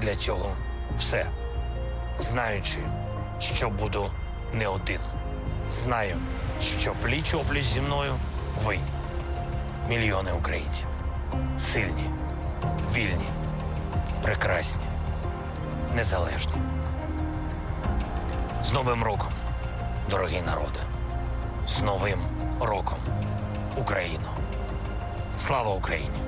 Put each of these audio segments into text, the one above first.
для цього все, знаючи, що буду не один. Знаю, що пліч опліч зі мною ви, мільйони українців. Сильні, вільні, прекрасні, незалежні. З Новим роком, дорогі народи! З Новим роком, Україно! Слава Україні!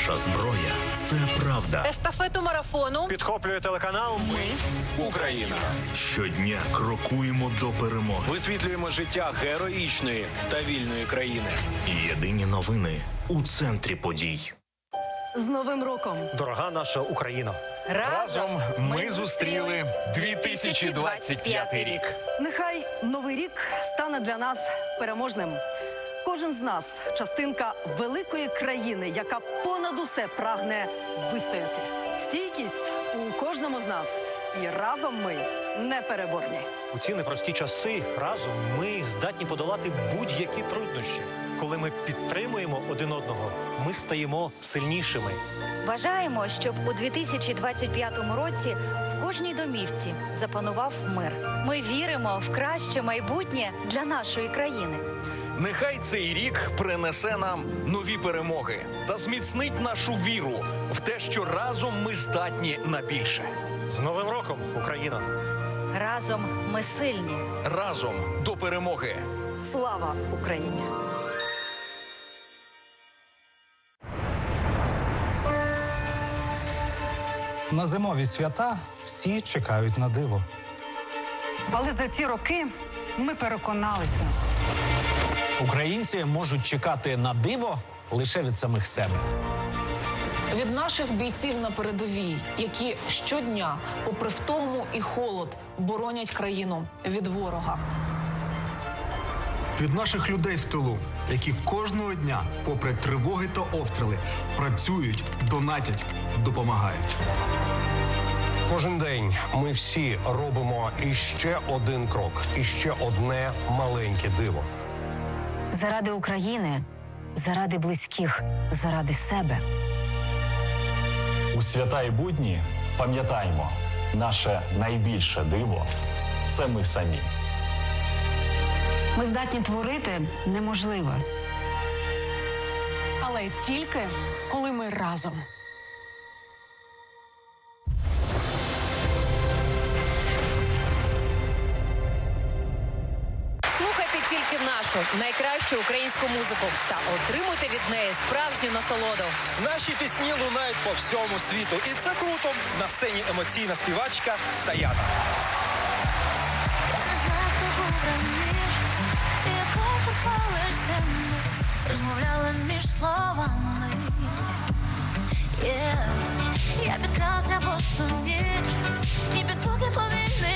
Наша зброя це правда. Естафету марафону Підхоплює телеканал Ми Україна. Щодня крокуємо до перемоги. Висвітлюємо життя героїчної та вільної країни. Єдині новини у центрі подій. З Новим роком! Дорога наша Україна. разом ми зустріли 2025 рік. Нехай новий рік стане для нас переможним. Кожен з нас частинка великої країни, яка понад усе прагне вистояти. Стійкість у кожному з нас, і разом ми непереборні. У ці непрості часи разом ми здатні подолати будь-які труднощі. Коли ми підтримуємо один одного, ми стаємо сильнішими. Бажаємо, щоб у 2025 році в кожній домівці запанував мир. Ми віримо в краще майбутнє для нашої країни. Нехай цей рік принесе нам нові перемоги та зміцнить нашу віру в те, що разом ми здатні на більше. З Новим роком, Україна! Разом ми сильні. Разом до перемоги. Слава Україні! На зимові свята всі чекають на диво. Але за ці роки ми переконалися, Українці можуть чекати на диво лише від самих себе. від наших бійців на передовій, які щодня, попри втому і холод, боронять країну від ворога. від наших людей в тилу, які кожного дня, попри тривоги та обстріли, працюють, донатять, допомагають. Кожен день ми всі робимо іще один крок, іще одне маленьке диво. Заради України, заради близьких, заради себе. У свята і будні пам'ятаємо, наше найбільше диво це ми самі. Ми здатні творити неможливе. але тільки коли ми разом. Тільки нашу найкращу українську музику та отримуйте від неї справжню насолоду. Наші пісні лунають по всьому світу, і це круто. На сцені емоційна співачка Таяна. Розмовляли між словами. Yeah. Я підкралася в осу ніч, і під звуки повітря